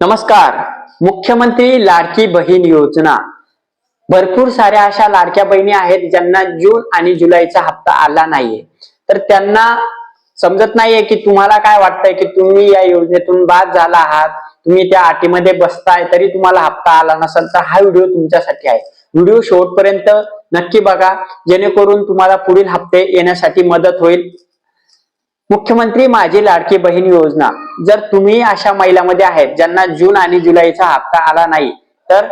नमस्कार. मुख्यमंत्री लाडकी बहीण योजना. भरपूर साऱ्या अशा लाडक्या बहिणी आहेत ज्यांना जून आणि जुलैचा हप्ता आला नाहीये. तर त्यांना समजत नाहीये की तुम्हाला काय वाटतंय की तुम्ही या योजनेतून बाद झाला आहात तुम्ही त्या अटीमध्ये बसताय तरी तुम्हाला हप्ता आला नसेल तर हा व्हिडिओ तुमच्यासाठी आहे. व्हिडिओ शेवटपर्यंत नक्की बघा जेणेकरून तुम्हाला पुढील हप्ते येण्यासाठी मदत होईल. मुख्यमंत्री माझी लाडकी बहीण योजना. जर तुम्ही अशा महिलांमध्ये आहेत ज्यांना जून आणि जुलैचा हप्ता आला नाही तर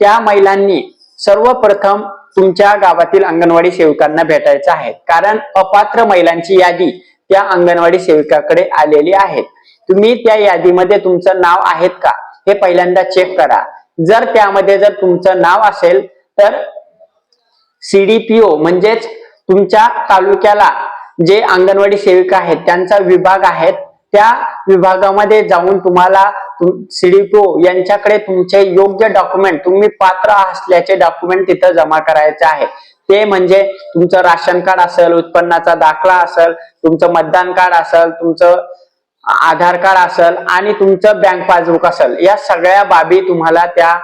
त्या महिलांनी सर्वप्रथम तुमच्या गावातील अंगणवाडी सेविकांना भेटायचं आहे. कारण अपात्र महिलांची यादी त्या अंगणवाडी सेविकाकडे आलेली आहे. तुम्ही त्या यादीमध्ये तुमचं नाव आहेत का हे पहिल्यांदा चेक करा. जर त्यामध्ये जर तुमचं नाव असेल तर सीडीपीओ म्हणजेच तुमच्या तालुक्याला जे अंगणवाडी सेविका आहेत त्यांचा विभाग आहेत त्या विभागामध्ये जाऊन तुम्हाला सीडीपीओ यांच्याकडे तुमचे योग्य डॉक्युमेंट तुम्ही पात्र असल्याचे डॉक्युमेंट तिथं जमा करायचे आहे. ते म्हणजे तुमचं राशन कार्ड असेल उत्पन्नाचा दाखला असेल तुमचं मतदान कार्ड असेल तुमचं आधार कार्ड असेल आणि तुमचं बँक पासबुक असेल. या सगळ्या बाबी तुम्हाला त्या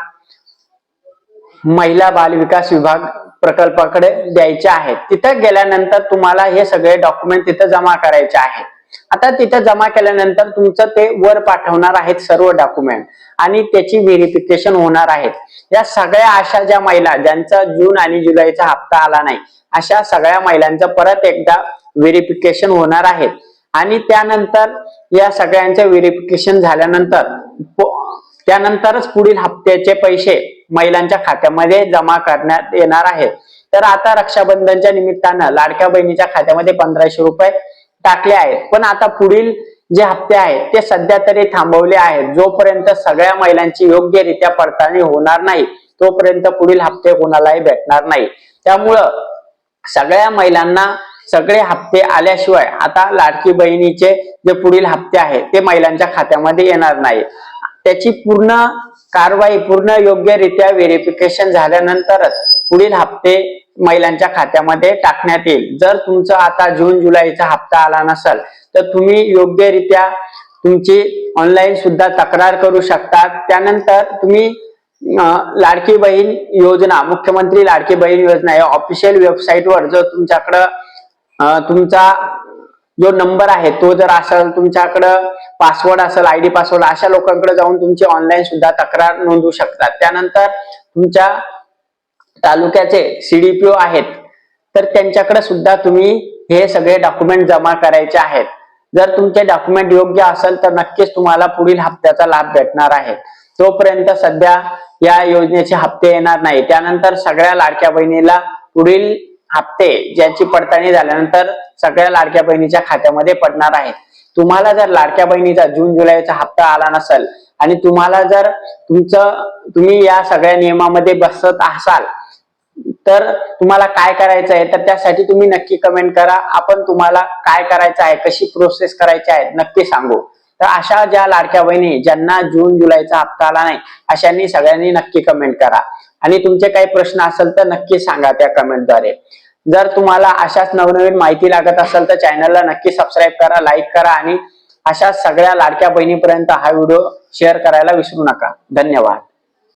महिला बाल विकास विभाग प्रकल्पाकडे द्यायचे आहेत. तिथं गेल्यानंतर तुम्हाला हे सगळे डॉक्युमेंट तिथं जमा करायचे आहेत. आता तिथं जमा केल्यानंतर तुमचं ते वर पाठवणार आहेत सर्व डॉक्युमेंट आणि त्याची व्हेरिफिकेशन होणार आहेत. या सगळ्या अशा ज्या महिला ज्यांचा जून आणि जुलैचा हप्ता आला नाही अशा सगळ्या महिलांचं परत एकदा व्हेरिफिकेशन होणार आहे आणि त्यानंतर या सगळ्यांचं व्हेरिफिकेशन झाल्यानंतर त्यानंतरच पुढील हप्त्याचे पैसे महिलांच्या खात्यामध्ये जमा करण्यात येणार आहेत तर आता रक्षाबंधनच्या निमित्तानं लाडक्या बहिणीच्या खात्यामध्ये पंधराशे रुपये टाकले आहेत. पण आता पुढील जे हप्ते आहेत ते सध्या तरी थांबवले आहेत. जोपर्यंत सगळ्या महिलांची योग्यरित्या पडताळणी होणार नाही तोपर्यंत पुढील हप्ते कोणालाही भेटणार नाही. त्यामुळं सगळ्या महिलांना सगळे हप्ते आल्याशिवाय आता लाडकी बहिणीचे जे पुढील हप्ते आहेत ते महिलांच्या खात्यामध्ये येणार नाही. त्याची पूर्ण कारवाई पूर्ण योग्यरित्या व्हेरिफिकेशन झाल्यानंतरच पुढील हप्ते महिलांच्या खात्यामध्ये टाकण्यात येईल. जर तुमचा आता जून जुलैचा हप्ता आला नसेल तर तुम्ही योग्यरित्या तुमची ऑनलाईन सुद्धा तक्रार करू शकता त्यानंतर तुम्ही लाडकी बहीण योजना मुख्यमंत्री लाडकी बहीण योजना या ऑफिशियल वेबसाईटवर जो तुमच्याकडं तुमचा जो नंबर आहे तो जर असेल तुमच्याकडं पासवर्ड असेल आयडी पासवर्ड अशा लोकांकडे जाऊन तुमची ऑनलाईन सुद्धा तक्रार नोंदवू शकतात. त्यानंतर तुमच्या तालुक्याचे सीडीपीओ आहेत तर त्यांच्याकडे सुद्धा तुम्ही हे सगळे डॉक्युमेंट जमा करायचे आहेत. जर तुमचे डॉक्युमेंट योग्य असेल तर नक्कीच तुम्हाला पुढील हप्त्याचा लाभ भेटणार आहे. तोपर्यंत सध्या या योजनेचे हप्ते येणार नाही. त्यानंतर सगळ्या लाडक्या बहिणीला पुढील हप्ते ज्याची पडताळणी झाल्यानंतर सगळ्या लाडक्या बहिणीच्या खात्यामध्ये पडणार आहे तुम्हाला जर लाडक्या बहिणीचा जून जुलैचा हप्ता आला नसेल आणि तुम्हाला जर तुमचं तुम्ही या सगळ्या नियमामध्ये बसत असाल तर तुम्हाला काय करायचं आहे? तर त्यासाठी तुम्ही नक्की कमेंट करा. आपण तुम्हाला काय करायचं आहे? कशी प्रोसेस करायची आहे? नक्की सांगू. तर अशा ज्या लाडक्या बहिणी ज्यांना जून जुलैचा हप्ता आला नाही अशांनी सगळ्यांनी नक्की कमेंट करा. आणि तुमचे काही प्रश्न असेल तर नक्की सांगा त्या कमेंटद्वारे जर तुम्हाला अशाच नवनवीन माहिती लागत असेल तर चॅनलला नक्की सबस्क्राईब करा लाईक करा आणि अशा सगळ्या लाडक्या बहिणीपर्यंत हा व्हिडिओ शेअर करायला विसरू नका. धन्यवाद.